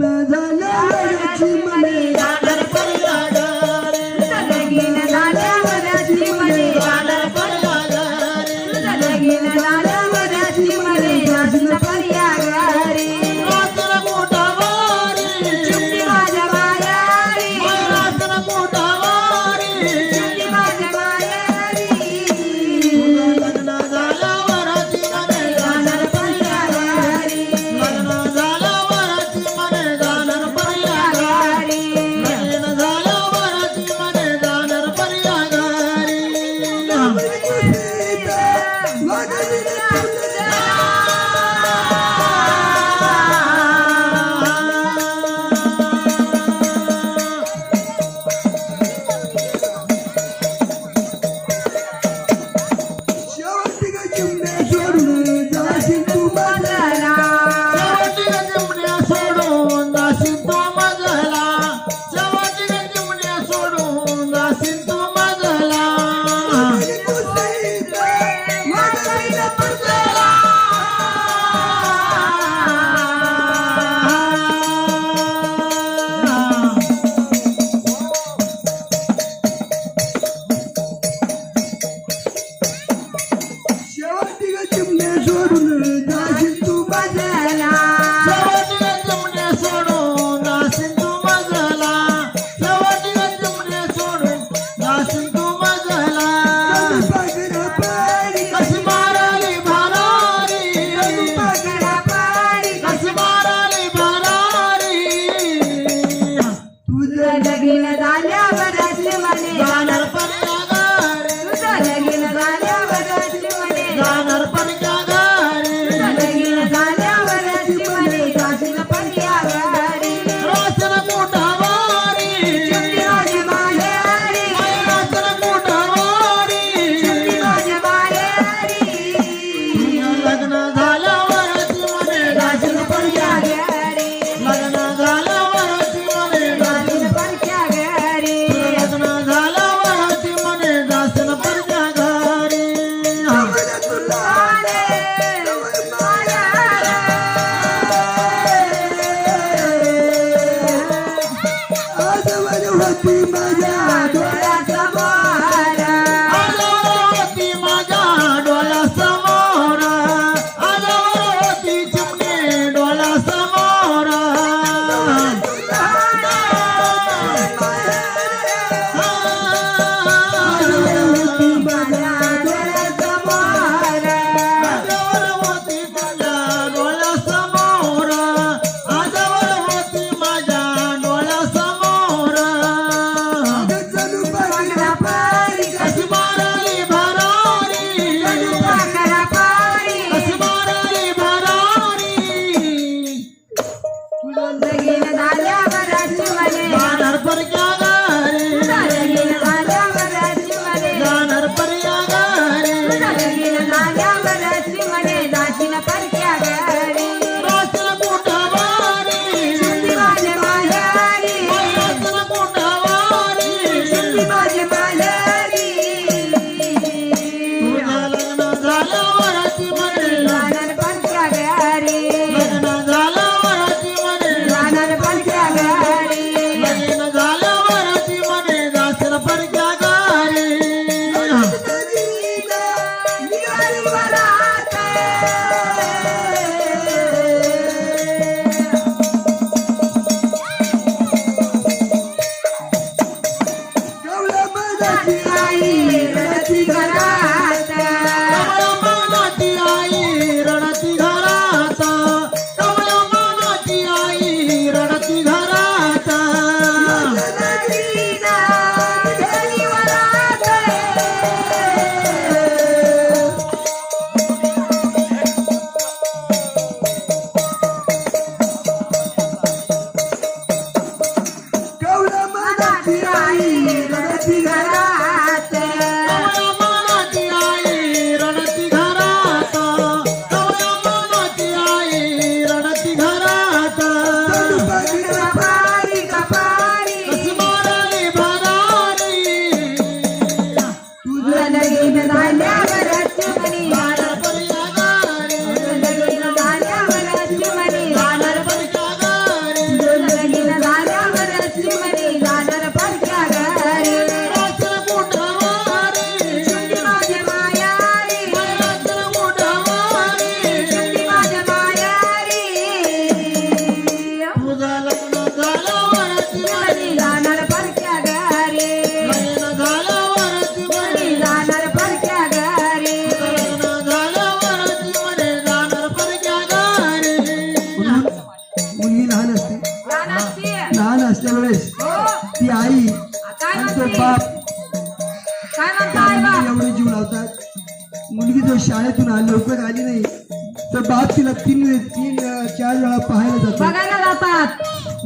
लग्न झाल्यावरची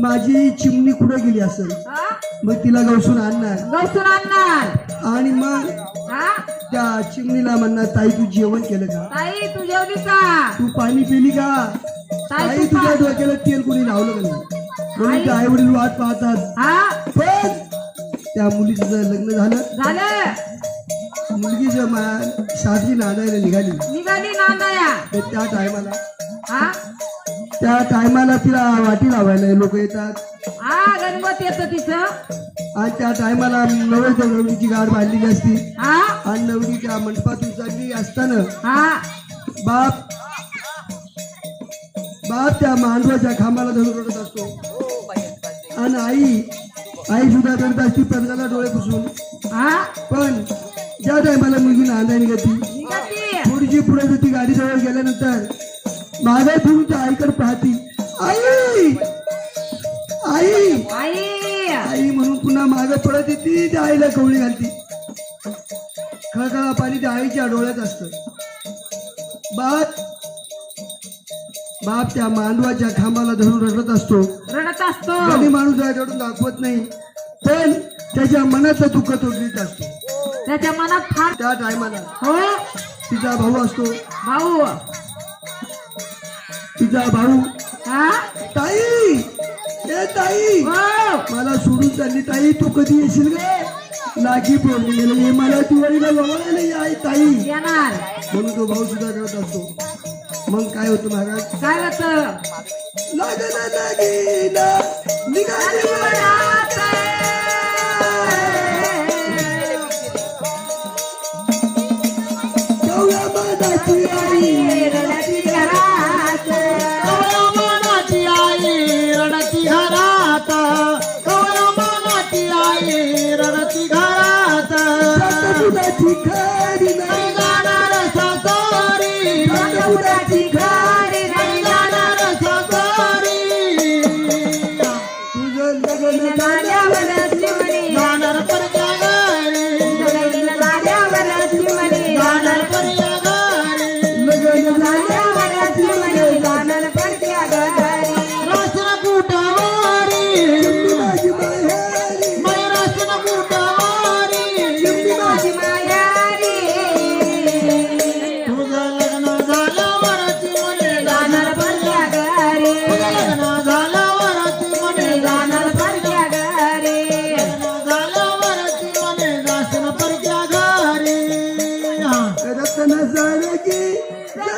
माझी चिमणी कुठे गेली असेल? मग तिला गवसून आणणार. गौसून आणणार. आणि मग हा? त्या चिमणीला म्हणणार ताई तू जेवण केलं का? ताई तू जेवली का? तू पाणी पिली का? ताई ताई तू तुझ्या पा- डोक्याला तेल कोणी लावलं का नाही? म्हणून आई. वडील वाट पाहतात. हा? पण त्या मुलीचं लग्न झालं झालं. मुलगी जर मा- सासरी नांदायला निघाली निघाली नांदाया तर त्या टायमाला हा? त्या टायमाला तिला वाटी लावायला लोक येतात. हा गणपत येतं तिचं आणि त्या टायमाला नवरच्या नवरीची गाड बांधलेली असती. हा आणि नवरी त्या मंडपातून चालली असताना हा बाप बाप त्या मांडवाच्या खांबाला धरून रडत असतो. आणि आई आई सुद्धा रडत असती पदराला डोळे पुसून. हा पण ज्या टायमाला मुलगी नांदाय निघती निघाली. थोडीशी पुढे जाती गाडीजवळ गेल्यानंतर मागे फिरून त्या आईकडे पाहती आई! आई! आई! आई म्हणून पुन्हा मागे पडत येते त्या आईला कवळी घालती. खळखळा पाणी त्या आईच्या डोळ्यात असत. बाप बाप त्या मांडवाच्या खांबाला धरून रडत असतो. रडत असतो. कधी माणूस आहे रडून दाखवत नाही पण त्याच्या मनाचं दुःख तो घेत असतो. त्याच्या मनात फार त्या टायमाला हो. तिचा भाऊ असतो. भाऊ. तिचा भाऊ. हा? ताई! ए ताई! हो. मला सोडून चालली. ताई तू कधी येशील ग? लागी पौर्णिमेला ये मला दिवाळीला जवळ ये आई ताई. येणार. म्हणून तो भाऊ सुद्धा करत असतो. मग काय होतं महाराज? काय होत? लागेना निघाली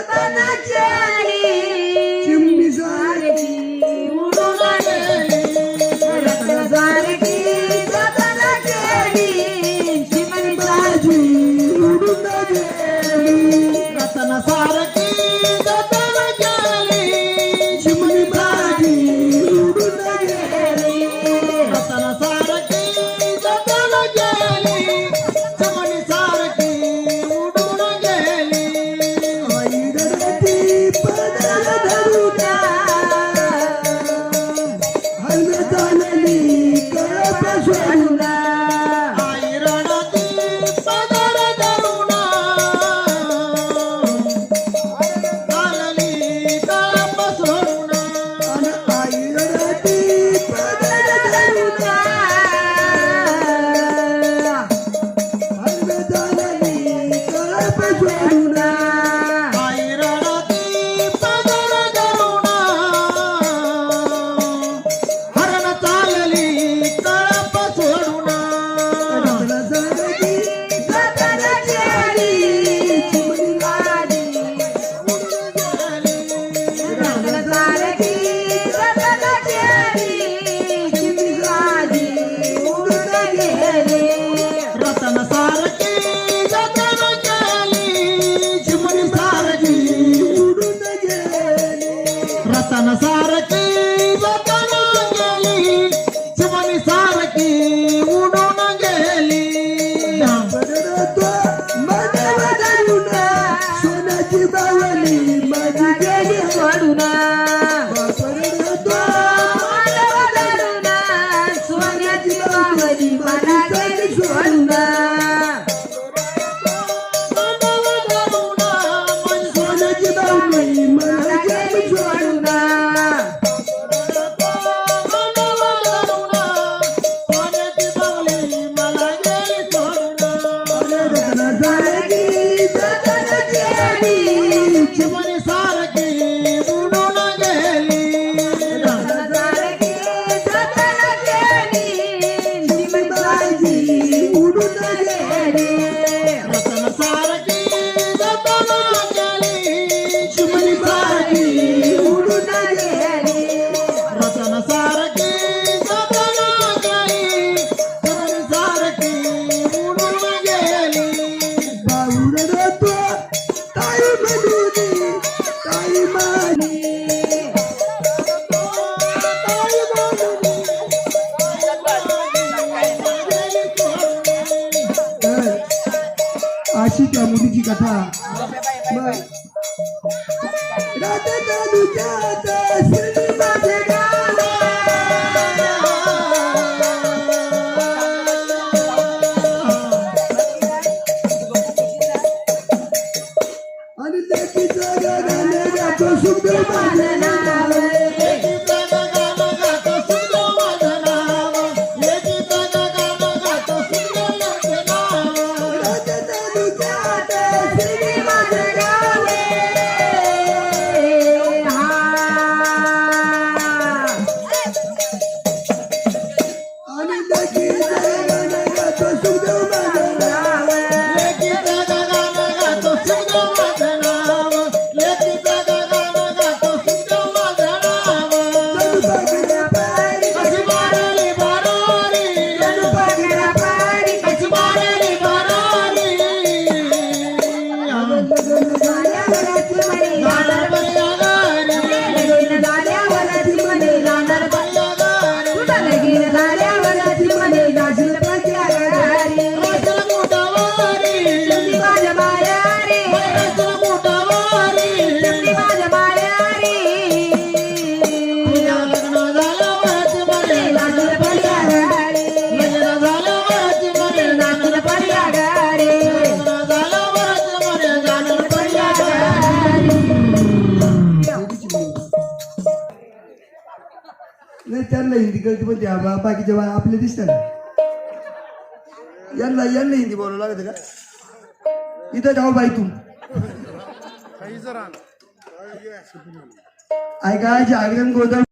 चिमणी अशी त्या मुलीची कथा मग राधा त्यांना हिंदी कळते पण त्या बा- बाकीच्या बा- आपले दिसतात. यांना यांना हिंदी बोलावं लागत का? इथं जाऊ बाई तू. ऐका जागरण गोंधळ